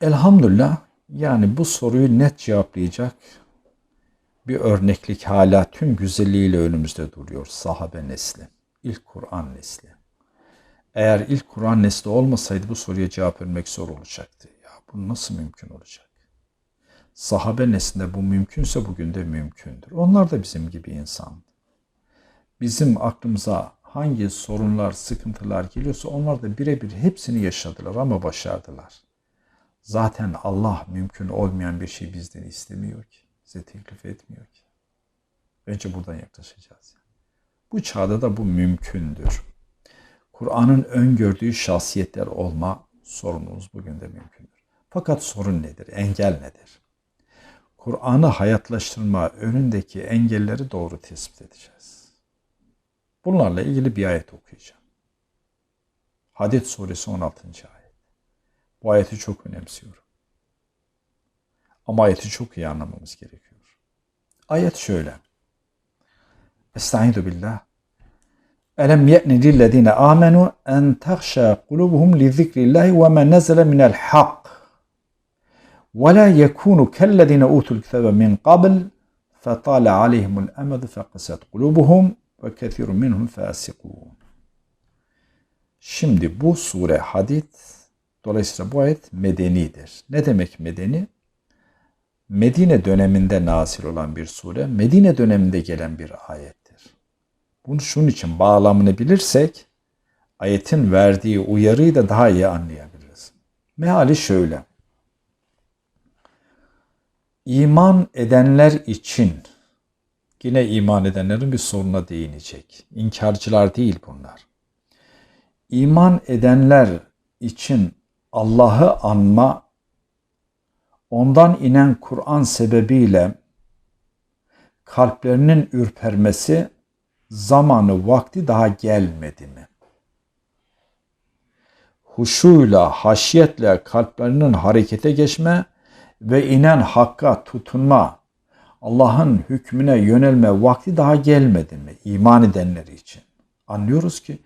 Elhamdülillah yani bu soruyu net cevaplayacak bir örneklik hala tüm güzelliğiyle önümüzde duruyor. Sahabe nesli, ilk Kur'an nesli. Eğer ilk Kur'an nesli olmasaydı bu soruya cevap vermek zor olacaktı. Ya bu nasıl mümkün olacak? Sahabe neslinde bu mümkünse bugün de mümkündür. Onlar da bizim gibi insan. Bizim aklımıza hangi sorunlar, sıkıntılar geliyorsa onlar da birebir hepsini yaşadılar ama başardılar. Zaten Allah mümkün olmayan bir şey bizden istemiyor ki. Bize teklif etmiyor ki. Bence buradan yaklaşacağız. Bu çağda da bu mümkündür. Kur'an'ın öngördüğü şahsiyetler olma sorunumuz bugün de mümkündür. Fakat sorun nedir? Engel nedir? Kur'an'ı hayatlaştırma önündeki engelleri doğru tespit edeceğiz. Bunlarla ilgili bir ayet okuyacağım. Hadid suresi 16. ayet. Bu ayeti çok önemsiyorum. Ama ayeti çok iyi anlamamız gerekiyor. Ayet şöyle. Estaizu billah. Elem ye'ni lillezine amenu en tahşa kulubuhum li zikrillahi ve ma nezele minel hak. Ve la yekunu kellezine utul kitaba min qabl فطال عليهم الأمد فقست قلوبهم وكثير منهم فاسقون. Şimdi bu sure hadid dolayısıyla bu ayet medenidir. Ne demek medeni? Medine döneminde nazil olan bir sure, Medine döneminde gelen bir ayettir. Bunu şunun için bağlamını bilirsek ayetin verdiği uyarıyı da daha iyi anlayabiliriz. Meali şöyle. İman edenler için yine iman edenlerin bir soruna değinecek. İnkarcılar değil bunlar. İman edenler için Allah'ı anma ondan inen Kur'an sebebiyle kalplerinin ürpermesi zamanı vakti daha gelmedi mi? Huşuyla, haşiyetle kalplerinin harekete geçme ve inen hakka tutunma, Allah'ın hükmüne yönelme vakti daha gelmedi mi iman edenleri için? Anlıyoruz ki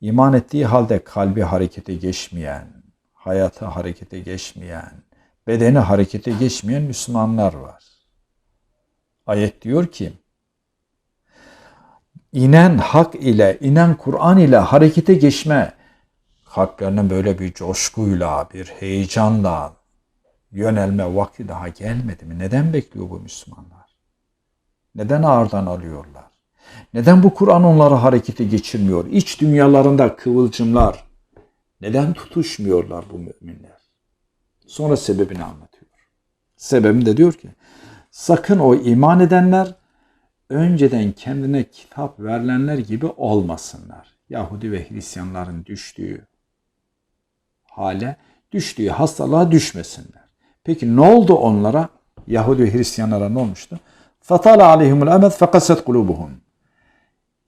iman ettiği halde kalbi harekete geçmeyen, hayatı harekete geçmeyen, bedeni harekete geçmeyen Müslümanlar var. Ayet diyor ki, inen hak ile, inen Kur'an ile harekete geçme, kalplerine böyle bir coşkuyla, bir heyecanla yönelme vakti daha gelmedi mi? Neden bekliyor bu Müslümanlar? Neden ağırdan alıyorlar? Neden bu Kur'an onları harekete geçirmiyor? İç dünyalarında kıvılcımlar. Neden tutuşmuyorlar bu müminler? Sonra sebebini anlatıyor. Sebebini de diyor ki sakın o iman edenler önceden kendine kitap verilenler gibi olmasınlar. Yahudi ve Hristiyanların düştüğü hale, düştüğü hastalığa düşmesinler. Peki ne oldu onlara? Yahudi ve Hristiyanlara ne olmuştu? Fatala aleyhimul emed fekaset kulubuhum.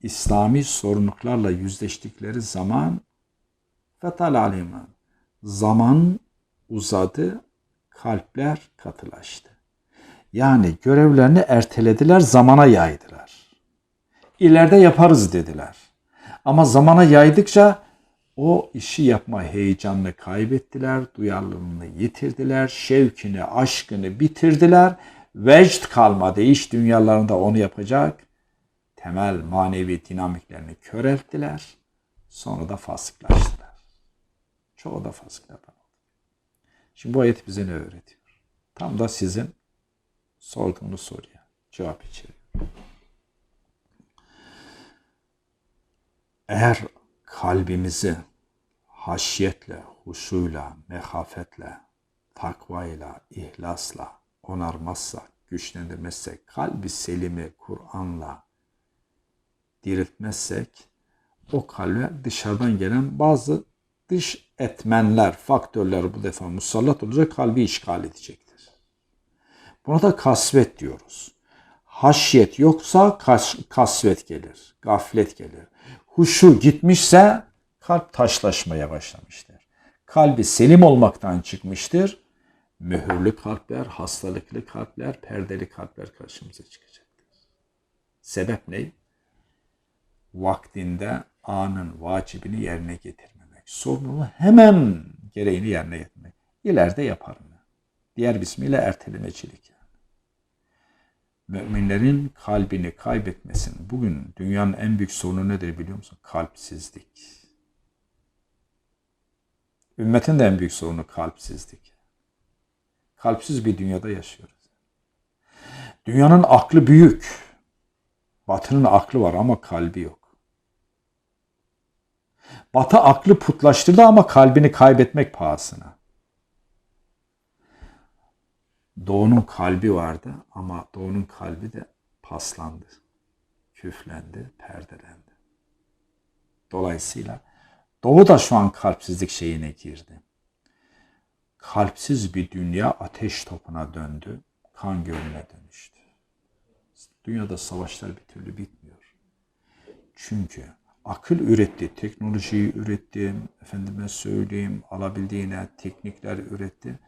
İslami sorumluluklarla yüzleştikleri zaman fatala aleyhimul Zaman uzadı, kalpler katılaştı. Yani görevlerini ertelediler, zamana yaydılar. İleride yaparız dediler. Ama zamana yaydıkça o işi yapma heyecanını kaybettiler, duyarlılığını yitirdiler, şevkini, aşkını bitirdiler. Vecd kalmadı, iş dünyalarında onu yapacak temel manevi dinamiklerini körelttiler. Sonra da fasıklaştılar. Çoğu da fasıklardan oldu. Şimdi bu ayet bize ne öğretiyor? Tam da sizin sorduğunuz soruya cevap içeriyor. Eğer kalbimizi haşiyetle, huşuyla, mehafetle, takvayla, ihlasla onarmazsak, güçlendirmezsek, kalbi selimi Kur'an'la diriltmezsek, o kalbe dışarıdan gelen bazı dış etmenler, faktörler bu defa musallat olacak, kalbi işgal edecektir. Buna da kasvet diyoruz. Haşyet yoksa kas, kasvet gelir, gaflet gelir. Huşu gitmişse kalp taşlaşmaya başlamıştır. Kalbi selim olmaktan çıkmıştır. Mühürlü kalpler, hastalıklı kalpler, perdeli kalpler karşımıza çıkacaktır. Sebep ne? Vaktinde anın vacibini yerine getirmek. Sorumluluğu hemen gereğini yerine getirmek. İleride yaparım. Diğer bismiyle ertelemecilik. Yani. Müminlerin kalbini kaybetmesin. Bugün dünyanın en büyük sorunu nedir biliyor musun? Kalpsizlik. Ümmetin de en büyük sorunu kalpsizlik. Kalpsiz bir dünyada yaşıyoruz. Dünyanın aklı büyük. Batının aklı var ama kalbi yok. Batı aklı putlaştırdı ama kalbini kaybetmek pahasına. Doğu'nun kalbi vardı ama Doğu'nun kalbi de paslandı, küflendi, perdelendi. Dolayısıyla Doğu da şu an kalpsizlik şeyine girdi. Kalpsiz bir dünya ateş topuna döndü, kan gölüne dönüştü. Dünyada savaşlar bir türlü bitmiyor. Çünkü akıl üretti, teknolojiyi üretti, efendime söyleyeyim alabildiğine teknikler üretti.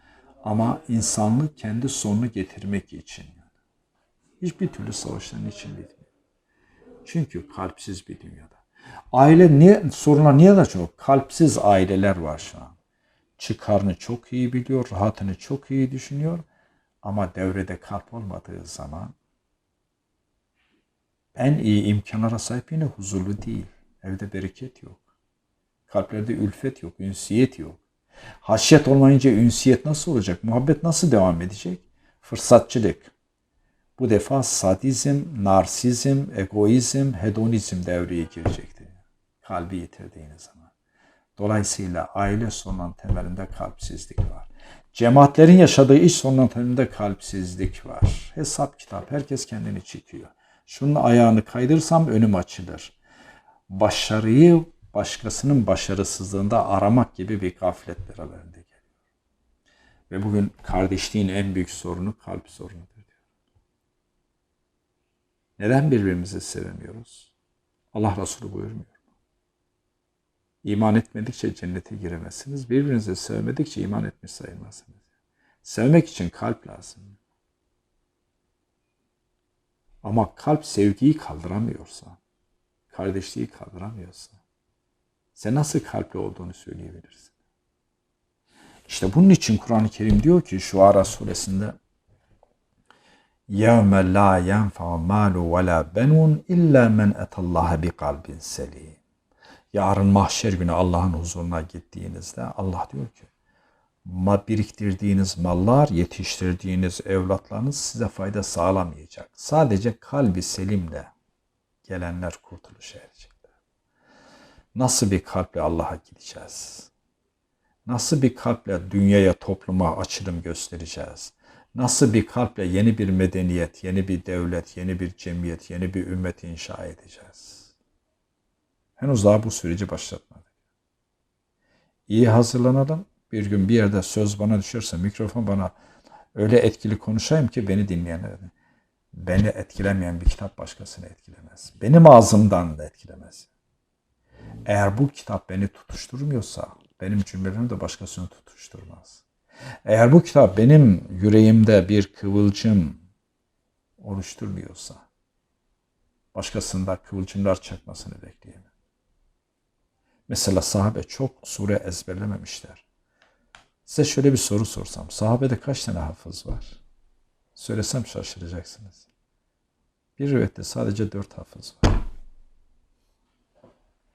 Ama insanlık kendi sonunu getirmek için. Hiçbir türlü savaşların için bitmiyor. Çünkü kalpsiz bir dünyada. Aile niye, sorunlar niye de çok? Kalpsiz aileler var şu an. Çıkarını çok iyi biliyor, rahatını çok iyi düşünüyor. Ama devrede kalp olmadığı zaman en iyi imkanlara sahip yine huzurlu değil. Evde bereket yok. Kalplerde ülfet yok, ünsiyet yok. Haşyet olmayınca ünsiyet nasıl olacak? Muhabbet nasıl devam edecek? Fırsatçılık. Bu defa sadizm, narsizm, egoizm, hedonizm devreye girecekti. Kalbi yitirdiğiniz zaman. Dolayısıyla aile sorunun temelinde kalpsizlik var. Cemaatlerin yaşadığı iş sorunun temelinde kalpsizlik var. Hesap kitap. Herkes kendini çekiyor. Şunun ayağını kaydırsam önüm açılır. Başarıyı başkasının başarısızlığında aramak gibi bir gaflet beraberinde geliyor. Ve bugün kardeşliğin en büyük sorunu kalp sorunudur diyor. Neden birbirimizi sevemiyoruz? Allah Resulü buyurmuyor. İman etmedikçe cennete giremezsiniz. Birbirinizi sevmedikçe iman etmiş sayılmazsınız. Sevmek için kalp lazım. Ama kalp sevgiyi kaldıramıyorsa, kardeşliği kaldıramıyorsa, sen nasıl kalpli olduğunu söyleyebilirsin? İşte bunun için Kur'an-ı Kerim diyor ki şu Ara suresinde يَوْمَ لَا يَنْفَعُ مَالُ وَلَا بَنُونَ اِلَّا مَنْ اَتَ اللّٰهَ بِقَلْبٍ سَلِيمٍ Yarın mahşer günü Allah'ın huzuruna gittiğinizde Allah diyor ki ma biriktirdiğiniz mallar, yetiştirdiğiniz evlatlarınız size fayda sağlamayacak. Sadece kalbi selimle gelenler kurtuluşa erecek. Nasıl bir kalple Allah'a gideceğiz? Nasıl bir kalple dünyaya, topluma açılım göstereceğiz? Nasıl bir kalple yeni bir medeniyet, yeni bir devlet, yeni bir cemiyet, yeni bir ümmet inşa edeceğiz? Henüz daha bu süreci başlatmadık. İyi hazırlanalım. Bir gün bir yerde söz bana düşerse, mikrofon bana öyle etkili konuşayım ki beni dinleyenler. Beni etkilemeyen bir kitap başkasını etkilemez. Benim ağzımdan da etkilemez. Eğer bu kitap beni tutuşturmuyorsa benim cümlelerim de başkasını tutuşturmaz. Eğer bu kitap benim yüreğimde bir kıvılcım oluşturmuyorsa başkasında kıvılcımlar çakmasını bekleyemem. Mesela sahabe çok sure ezberlememişler. Size şöyle bir soru sorsam. Sahabede kaç tane hafız var? Söylesem şaşıracaksınız. Bir rivayette sadece dört hafız var.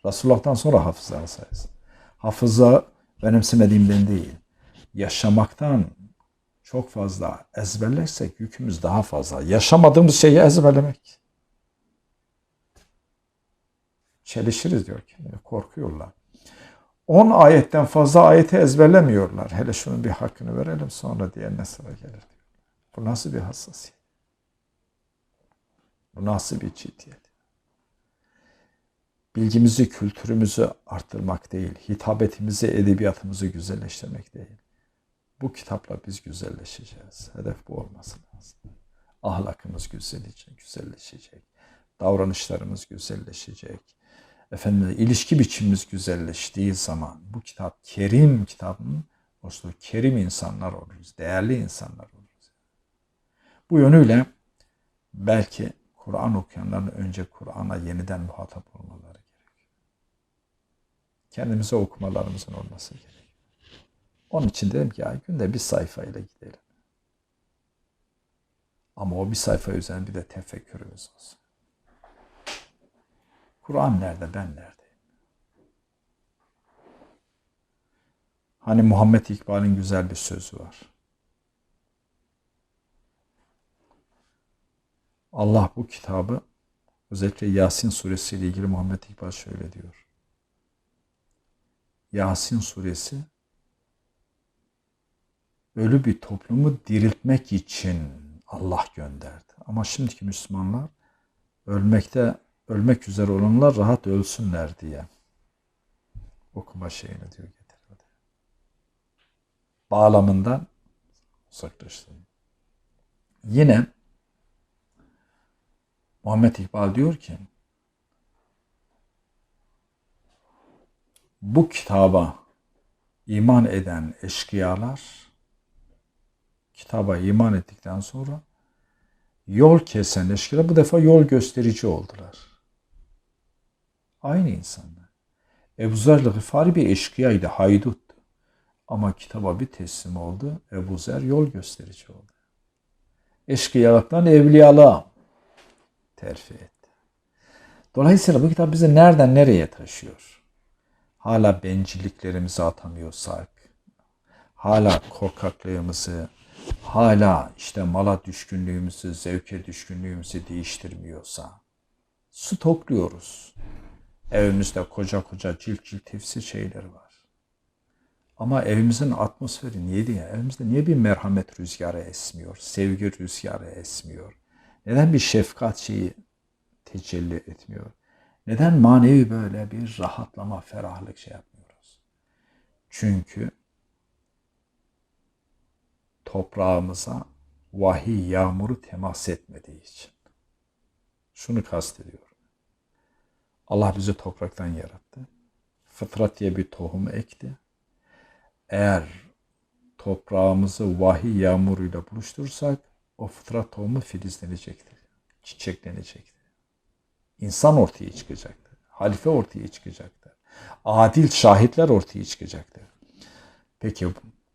Resulullah'tan sonra hafızanı sayesinde. Hafıza benimsemediğimden değil. Yaşamaktan çok fazla ezberlersek yükümüz daha fazla. Yaşamadığımız şeyi ezberlemek. Çelişiriz diyor ki. Korkuyorlar. 10 ayetten fazla ayeti ezberlemiyorlar. Hele şunun bir hakkını verelim sonra diğerine sıra gelir. Bu nasıl bir hassasiyet? Bu nasıl bir ciddiyet? bilgimizi, kültürümüzü arttırmak değil, hitabetimizi, edebiyatımızı güzelleştirmek değil. Bu kitapla biz güzelleşeceğiz. Hedef bu olması lazım. Ahlakımız güzelleşecek, güzelleşecek. Davranışlarımız güzelleşecek. Efendim ilişki biçimimiz güzelleştiği zaman bu kitap kerim kitabın olsun kerim insanlar oluruz. Değerli insanlar oluruz. Bu yönüyle belki Kur'an okuyanların önce Kur'an'a yeniden muhatap olmaları kendimize okumalarımızın olması gerekiyor. Onun için dedim ki ya günde bir sayfayla gidelim. Ama o bir sayfa üzerine bir de tefekkürümüz olsun. Kur'an nerede, ben neredeyim? Hani Muhammed İkbal'in güzel bir sözü var. Allah bu kitabı özellikle Yasin suresi ile ilgili Muhammed İkbal şöyle diyor. Yasin suresi ölü bir toplumu diriltmek için Allah gönderdi. Ama şimdiki Müslümanlar ölmekte ölmek üzere olanlar rahat ölsünler diye okuma şeyini diyor getirdi. Bağlamından uzaklaştı. Yine Muhammed İkbal diyor ki bu kitaba iman eden eşkıyalar kitaba iman ettikten sonra yol kesen eşkıyalar bu defa yol gösterici oldular. Aynı insanlar. Ebu Zer Gıfari bir eşkıyaydı, hayduttu. Ama kitaba bir teslim oldu. Ebu Zer yol gösterici oldu. Eşkıyalıktan evliyalığa terfi etti. Dolayısıyla bu kitap bizi nereden nereye taşıyor? Hala bencilliklerimizi atamıyorsak, hala korkaklığımızı, hala işte mala düşkünlüğümüzü, zevke düşkünlüğümüzü değiştirmiyorsa, stokluyoruz. Evimizde koca koca cilt cilt tefsir şeyleri var. Ama evimizin atmosferi niye diye? Evimizde niye bir merhamet rüzgarı esmiyor? Sevgi rüzgarı esmiyor? Neden bir şefkat şeyi tecelli etmiyor? Neden manevi böyle bir rahatlama, ferahlık şey yapmıyoruz? Çünkü toprağımıza vahiy yağmuru temas etmediği için. Şunu kastediyorum. Allah bizi topraktan yarattı. Fıtrat diye bir tohum ekti. Eğer toprağımızı vahiy yağmuruyla buluşturursak o fıtrat tohumu filizlenecektir. Çiçeklenecektir. İnsan ortaya çıkacaktır. Halife ortaya çıkacaktır. Adil şahitler ortaya çıkacaktır. Peki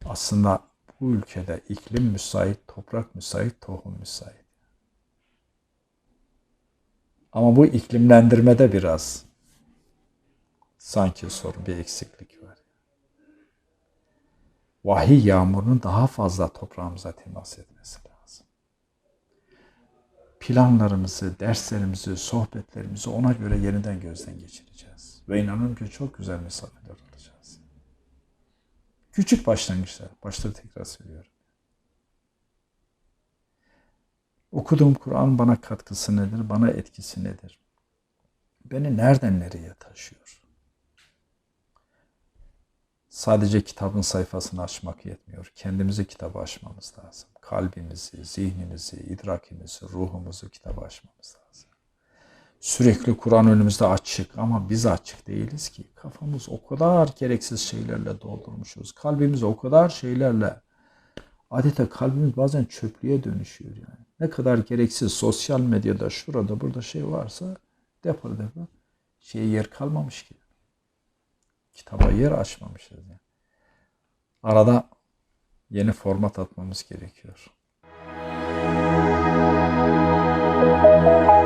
aslında bu ülkede iklim müsait, toprak müsait, tohum müsait. Ama bu iklimlendirmede biraz sanki sorun bir eksiklik var. Vahiy yağmurunun daha fazla toprağımıza temas etmesi. Planlarımızı, derslerimizi, sohbetlerimizi ona göre yeniden gözden geçireceğiz. Ve inanın ki çok güzel mesafeler alacağız. Küçük başlangıçlar. Başta tekrar söylüyorum. Okuduğum Kur'an bana katkısı nedir? Bana etkisi nedir? Beni nereden nereye taşıyor? Sadece kitabın sayfasını açmak yetmiyor. Kendimizi kitaba açmamız lazım. Kalbimizi, zihnimizi, idrakimizi, ruhumuzu kitaba açmamız lazım. Sürekli Kur'an önümüzde açık ama biz açık değiliz ki. Kafamız o kadar gereksiz şeylerle doldurmuşuz. Kalbimiz o kadar şeylerle adeta kalbimiz bazen çöplüğe dönüşüyor yani. Ne kadar gereksiz sosyal medyada şurada burada şey varsa depo depo şeye yer kalmamış ki kitaba yer açmamışız. Yani. Arada yeni format atmamız gerekiyor. Müzik